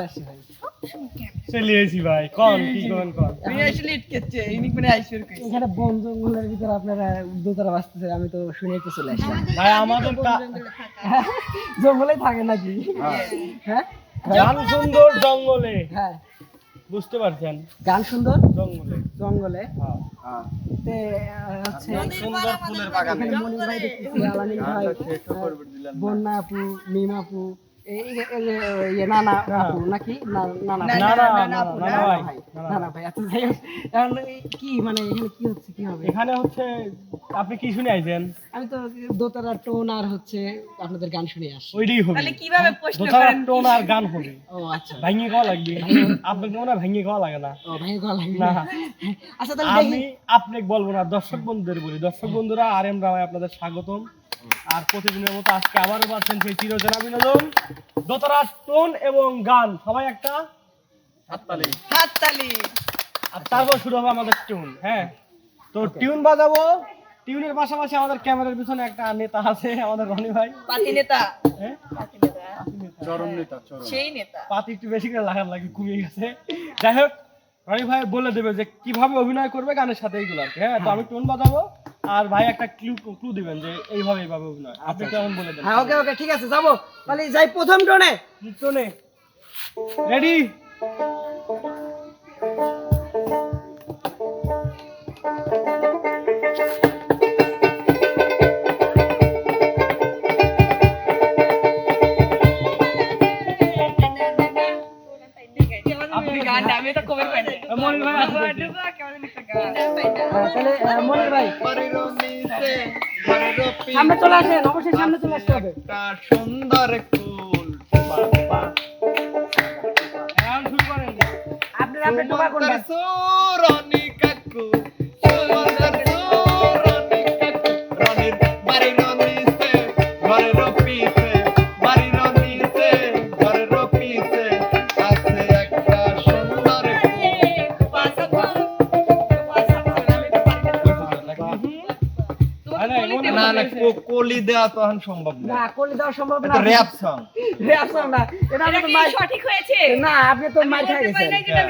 ভাই আমি তো আসছি ভাই। চলে আইছি ভাই কোন কি কোন কোন? এখানে বন জঙ্গলের ভিতরে আপনারা দোতারা বাঁচতেছে আমি তো শুনেই তো চলে আসলাম ভাই আমাদের জঙ্গলে থাকে। নাকি? হ্যাঁ। গান সুন্দর জঙ্গলে। হ্যাঁ। বুঝতে পারছেন? গান সুন্দর? জঙ্গলে। জঙ্গলে? হ্যাঁ। তে হচ্ছে সুন্দর ফুলের বাগানে। এখানে ভাই দেখতেছি আলামিন ভাই বন্যা আপু মিম আপু নাকি না- না না না ভাই আচ্ছা এখন কি মানে এখানে কি হচ্ছে কি হবে এখানে হচ্ছে আপনি কি শুনে আইছেন আমি তো দোতারা টোন আর হচ্ছে আপনাদের গান শুনে আসছি ওইটাই হবে তাহলে কীভাবে প্রশ্ন দোতারা করেন টোন আর গান হবে ও আচ্ছা ভাঙিয়ে লাগবে মনে ভাঙিয়ে লাগে না ও ভাই গলা লাগে না। আচ্ছা তাহলে আমি আপনাকে বলব না দর্শক বন্ধুদের বলি দর্শক বন্ধুরা আর এম রামায় আপনাদের স্বাগতম আর প্রতিদিনের মতো আজকে আবারও পাচ্ছেন সেই চিরচেনা বিনোদন দোতারা টোন এবং গান। সবাই একটা? হাততালি। হাততালি। আর তারপর শুরু হবে আমাদের টিউন হ্যাঁ? তো টিউন বাজাবো। টিউনের পাশাপাশি আমাদের ক্যামেরার পিছনে একটা নেতা আছে আমাদের রনি ভাই। পাতি নেতা। হ্যাঁ? পাতি নেতা। চরম নেতা চরম। সেই নেতা। পাতি একটু বেশি করে লাগার লাগে কমিয়ে গেছে। যাই হোক রনি ভাই বলে দেবে যে কীভাবে অভিনয় করবে গানের সাথে এইগুলো হ্যাঁ? তো আমি টোন বাজাবো। আর ভাই একটা ক্লু ক্লু দিবেন যে এইভাবে এইভাবে অভিনয়। আপনি কেমন বলে দেন? হ্যাঁ ওকে ওকে ঠিক আছে যাব। তাহলে যাই প্রথম টোনে টোনে রেডি আপনি গানটা আমি তো কবে পাই না মনির ভাই তাহলে মনির ভাই সামনে চলে আসেন অবশ্যই সামনে চলে আসতে হবে সুন্দর ফুল এখন শুরু করেন আপনি আপনি ডোবা কোনটা না না কলি দেওয়া তো এখন সম্ভব না। না করলে দেওয়া সম্ভব না। র্যাপ সং র্যাপ song না। এটা আপনি তো কি সঠিক হয়েছে? না আপনি তো মার খাই গেছেন না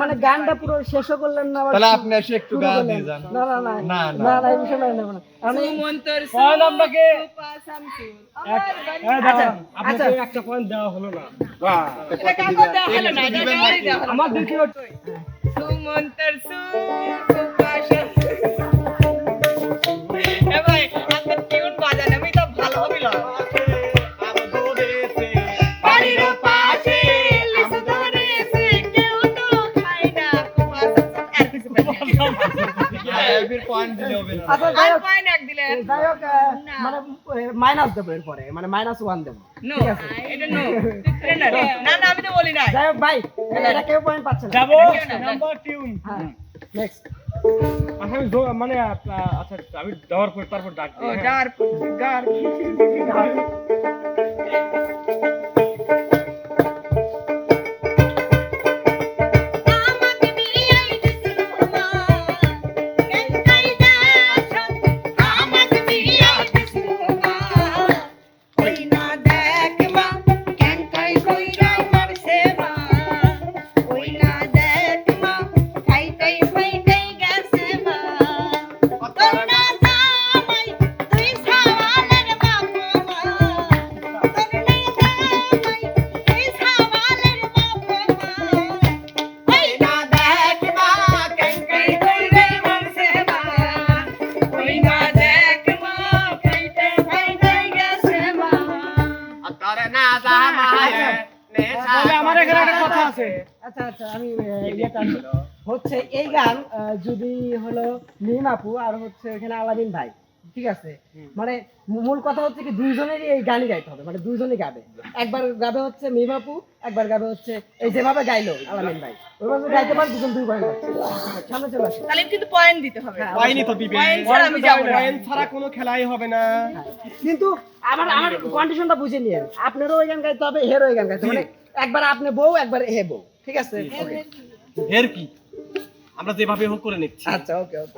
মানে গানটা পুরো শেষও করলেন না তাহলে আপনি এসে একটু শুরু গা করলেন। দিয়ে যান। না না না। না, না। না। না এই বিষয়টা নেব না। আমি সুমন্তর পয়েন্ট আপনাকে হ্যাঁ, আচ্ছা, আপনাকে আচ্ছা। একটা পয়েন্ট দেওয়া হলো না। বাহ এটা কাগজ দেওয়া হলো না এটা দেওয়া হলো আমার দ্বিতীয় সুমন্তর সুপা মানে মাইনাস দেবো এরপরে মানে মাইনাস ওয়ান দেবো। ঠিক আছে? না, না, না, আমি তো বলি। যাই হোক ভাই এটা কেউ পয়েন্ট পাচ্ছে না। যাব? নাম্বার টিউন হ্যাঁ নেক্সট আচ্ছা আমি মানে আচ্ছা আমি দেওয়ার পর তারপর ডাক তবে আমার এখানে একটা কথা আছে। আচ্ছা আচ্ছা আমি আসি। হচ্ছে এই গান যদি হলো মিম আপু আর হচ্ছে এখানে আলাদিন ভাই। ঠিক আছে? মানে মূল কথা হচ্ছে কি দুইজনেরই এই গানই গাইতে হবে মানে দুইজনই গাবে। একবার গাবে হচ্ছে মিম আপু একবার গাবে হচ্ছে এই যেভাবে গাইলো আলামিন ভাই। ওইভাবে গাইতে পারে দুজন দুই পয়েন্ট সামনে চলে আসে। তাহলে কিন্তু পয়েন্ট দিতে হবে। হ্যাঁ, পাইনি তো দিবে Point ছাড়া আমি যাব না। পয়েন্ট ছাড়া কোনো খেলাই হবে না। কিন্তু আমার আমার কন্ডিশনটা বুঝে নিয়েন। আপনারও ওই গান গাইতে হবে হেরও ওই গান গাইতে হবে। মানে একবার আপনি বউ একবার হে বউ। ঠিক আছে? এর কি? আমরা যেভাবে হোক করে নিচ্ছি। আচ্ছা ওকে ওকে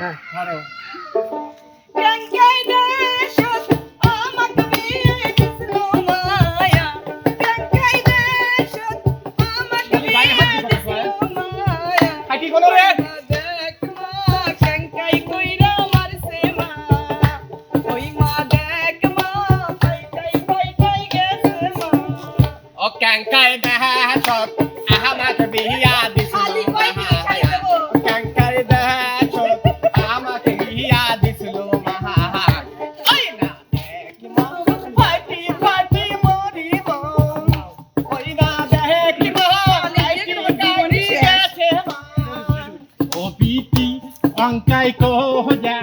হ্যাঁ। পঞ্চাই কোজা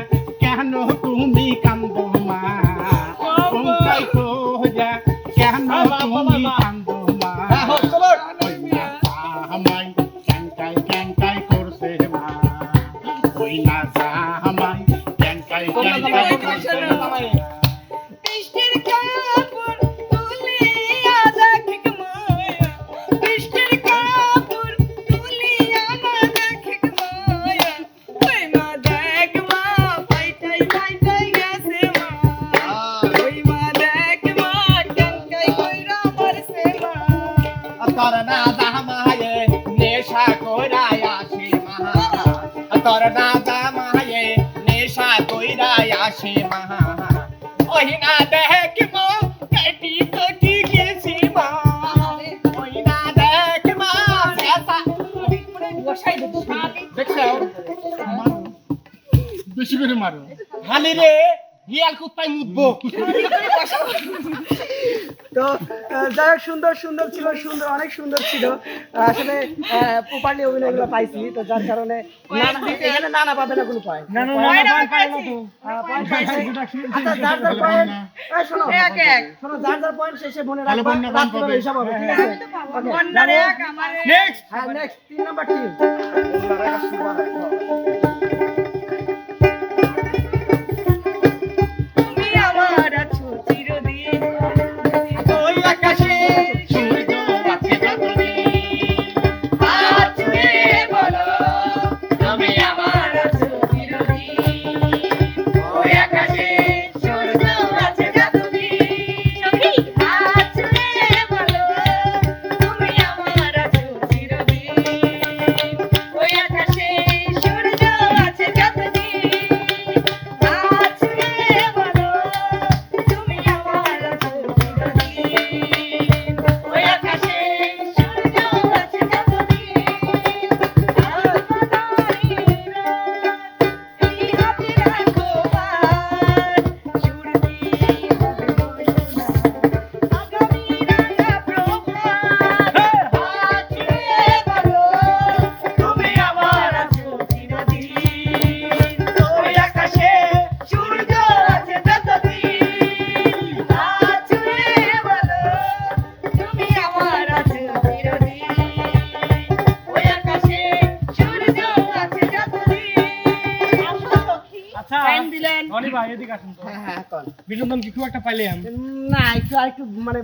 মাহা ওই না দেখ মো কাটি কাটি গেছি মা। ওই না দেখ মা। বেশি করে মারো। হালি রে হিয়াল কুত্তাই মুদবো তো যাই হোক সুন্দর সুন্দর ছিল সুন্দর অনেক সুন্দর ছিল আসলে প্রপারলি অভিনয়গুলো পাইছি তো যার কারণে নানা এখানে নানা পয়েন্ট পাই না পাইছি। তো পয়েন্ট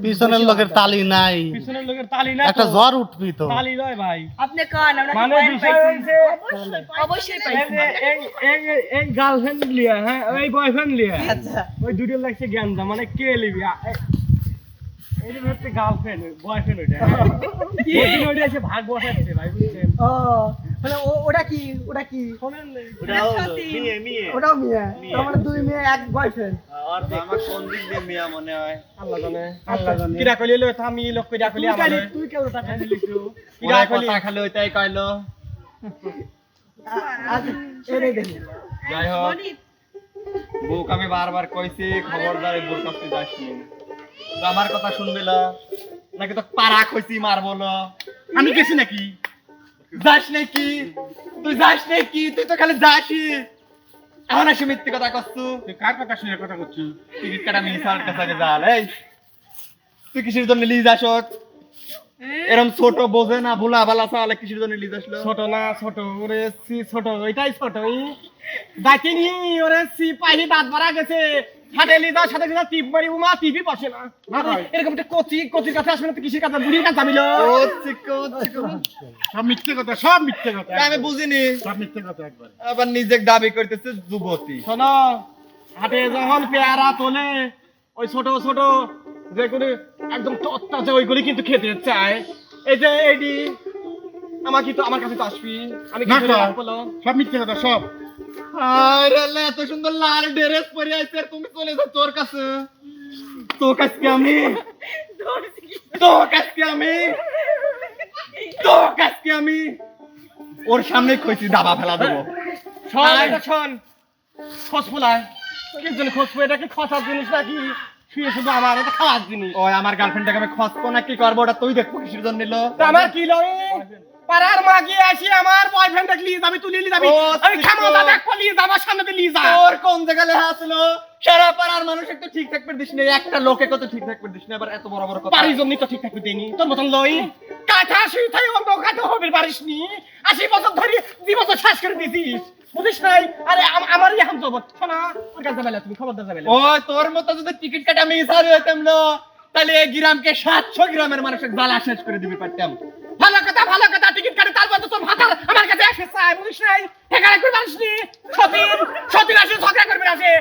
পিছনের লোকের তালি নাই। পিছনের লোকের তালি না একটা জ্বর উঠবি তো। তালি নয় ভাই। আপনি কান আমরা মানে বিষয় হচ্ছে অবশ্যই পাইছি। এই এই এই গার্লফ্রেন্ড লিয়া হ্যাঁ ওই বয়ফ্রেন্ড লিয়া। আচ্ছা। ওই দুটো লাগছে জ্ঞানদা মানে কে লিবি? এই হচ্ছে গার্লফ্রেন্ড বয়ফ্রেন্ড ওইটা। হ্যাঁ। ওইটা এসে ভাগ বসাচ্ছে ভাই বুঝছেন? ও। মানে ও- ওটা কি? ওটা কি? ওটাও মেয়ে তার মানে দুই মেয়ে এক বয়ফ্রেন্ড আমার কোন দিক দিয়ে মিয়া মনে হয়? আমার আজ এনে দেখি যাই হোক। বুক আমি বারবার কইছি খবরদার এই বুক কাছে যাস নি আমার কথা শুনবি না? নাকি তো পারা কইছি মারবো না আমি গেছি নাকি? যাস নাকি? তুই যাস নাকি? তুই তো খালি যাসই। এখন আসি মিথ্যে কথা করছু। তুই কার কথা শুনে কথা করছিস টিকিট কাটা মিস আর কাছে যাল এই তুই কিসের জন্য লিজ আসত এরম ছোট বোঝে না ভুলা ভালা চালে কিসের জন্য লিজ আসলো ছোট না ছোট ওরে সি ছোট ওইটাই ছোট দাঁতিনি ওরে সি পাইনি দাঁত মারা গেছে। হাতে লিদা সাথে সাথে টিপ মারি উমা টিপি বসে না। না এরকম একটা কচি কচির কাছে আসবে না তো কিসের কাছে? বুড়ির কাছে আমিল ও চিকো চিকো সব মিথ্যে কথা সব মিথ্যে কথা আমি বুঝিনি। সব মিথ্যে কথা একবার। আবার নিজে দাবি করতেছে যুবতী। শোনো হাতে যখন পেয়ারা তোলে ওই ছোট ছোট যেগুলি একদম তত্তাজা ওইগুলি কিন্তু খেতে চায়। এই যে এইডি আমাকে তো আমার কাছে তো আসবি। আমি কি? সব মিথ্যে কথা সব। আরে এত সুন্দর লাল ড্রেস পরে আইছে আর তুমি চলে যাও তোর কাছে। তোর কাছে আমি তোর কাছে আমি তোর কাছে আমি ওর সামনে কইছি দাবা ফেলা দেবো। শোন এটা শোন। খোঁজ ফুলায়। কি জন্য খোঁজ ফুলে এটা কি খসার জিনিস নাকি? শুয়ে শুধু আমার এটা খাওয়ার জিনিস। ও আমার গার্লফ্রেন্ডটাকে আমি খসবো না কি করব? ওটা তুই দেখব কিসের জন্য নিল? আমার কি লয় পাড়ার মা গিয়ে আসি আমার বয়ফ্রেন্ড লিয়ে যাবি তুই লিয়ে যাবি। আমি ক্ষমতা। দেখব লিয়ে যা আমার সামনে লিয়ে যা। তোর কোন জায়গায় লেখা আসলো সারা পাড়ার মানুষ একটু ঠিক থাকবে দিস না একটা লোকে কত ঠিক থাকবে দিস না এবার এত বড় বড় কথা। পারি জন্য তো ঠিক থাকবে দেনি তোর মতন লই কাঠা শুই থাই অন্ধ কাঠা হবে পারিস নি। আশি বছর ধরে দুই বছর শেষ করে দিছিস বুঝিস নাই? আরে আম- আমার এখন জবত শোনা ওর কাছে বেলা তুমি খবর দেবে ও তোর মতো যদি টিকিট কাটা আমি সারি হইতাম না তাহলে গ্রামকে সাতশো গ্রামের মানুষের জ্বালা শেষ করে দিবি পারতাম। ভালো কথা ভালো কথা টিকিট কাটে তারপর তো তোর ভাতার আমার কাছে আসে চাই বুঝিস নাই? ঠেকালে করে পারিস নি সতীন সতীন আসে ঝগড়া করবে আসে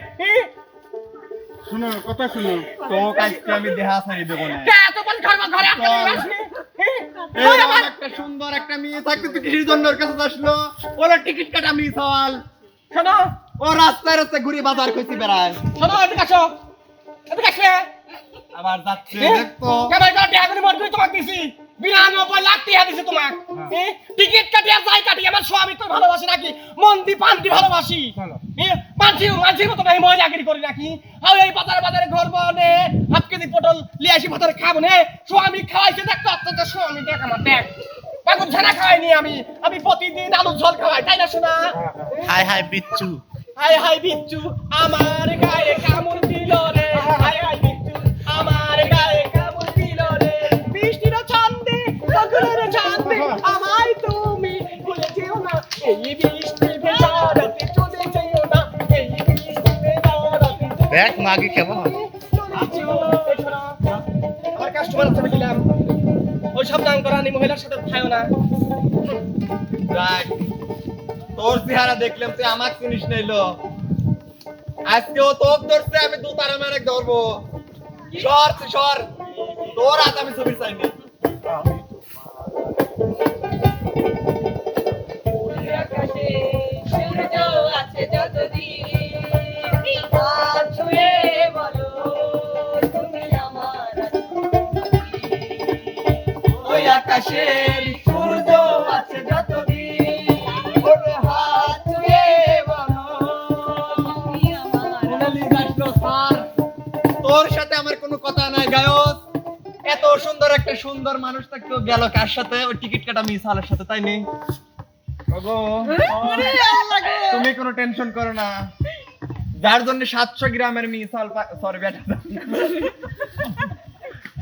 শুনো কথা শুনো তো আজকে আমি দেহা সারি দেবো না। কে এত বড় ঘর ঘরে আটকে পারিস নি ই? এই ওই আমার আমার। একটা সুন্দর একটা মেয়ে থাকতে তুই কিসের জন্য ওর কাছে আসলো। ওরা টিকিট কাটা মিস হওয়াল শোনো। ও রাস্তায় রাস্তায় ঘুরে বাজার করতে বেড়ায়। শোনো এদিকে আসো। এদিকে আসলে আবার যাচ্ছে? দেখতো কেমন কাটি আগুনে মরবি? তোমাকে দিছি। বিরানব্বই লাখ টাকা দিছি তোমাক। টিকিট কাটিয়া যাই কাটি আমার স্বামী তো ভালোবাসি নাকি? মন্দি পান্তি ভালোবাসি। মানছি মানছির মতো আমি মহিলাগিরি করি নাকি? আর এই বাজারে বাজারে ঘর বনে হাফ কেজি পটল লিয়ে আসি বাজারে খাব নে। স্বামী খাওয়াইছে দেখতো অত্যন্ত স্বামী দেখ আমার দেখ। পাগল ছানা খাওয়াইনি আমি। আমি প্রতিদিন আলুর ঝোল খাওয়াই তাই না শোনা হাই হাই বিচ্ছু। হাই হাই বিচ্ছু আমার গায়ে কামড় দেখ মাগে কেমন আমার কাস্টমার আছে বুঝলাম ওই সব নাম করা নি মহিলার সাথে খায়ও না। তোর চেহারা দেখলাম তুই আমাকে চিনিস নাইলো আজকে ও তোক ধরছে আমি দু তারা মেরে ধরবো। সর তুই সর। তোর হাত আমি ছবির চাইনি একটা সুন্দর মানুষ থাকতো গেল কার সাথে? ওই টিকিট কাটা মিস হলের সাথে তাই নেই ওগো তুমি কোনো টেনশন করো না। যার জন্য সাতশো গ্রামের মিস হল সরি বেটা।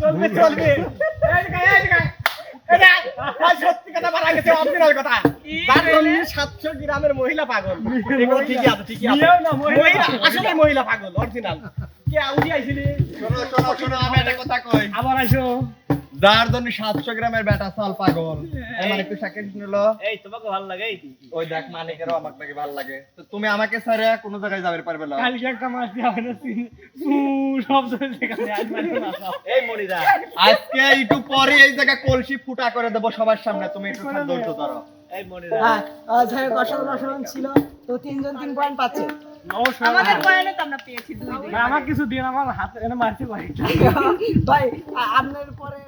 চলবে চলবে। সত্যি কথা বলা গেছে অরিজিনাল কথা। তার জন্য সাতশো গ্রামের মহিলা পাগল। এগুলো ঠিকই আছে ঠিকই আছে। মহিলা আসলে মহিলা পাগল অরিজিনাল কে উঠি আইছিলি? শোনো শোনো শোনো আমি একটা কথা কই। আবার আইসো। যার জন্য সাতশো গ্রামের বেটা সাল পাগল। আমার একটু সেকেন্ড নিলো। এই তোমাকে ভালো লাগে ওই দেখ মালিকেরও আমাকে নাকি ভালো লাগে। তো তুমি আমাকে ছাড়া কোনো জায়গায় যাবে পারবে না। কালকে একটা মাছ দিয়ে হবে না শব্দ এই মনিদা আজকে একটু পরে এই জায়গায় কলসি ফুটা করে দেবো সবার সামনে। তুমি একটু ধৈর্য ধরো। এই হ্যাঁ আহ, যাই হোক অসাধারণ অসাধারণ ছিল। তো তিনজন তিন পয়েন্ট পাচ্ছে। আমাদের বয়ানে তো আমরা পেয়েছি দুই দুই আমার কিছু দিন আমার হাতে এনে মারছে কয়েকটা ভাই আপনার পরে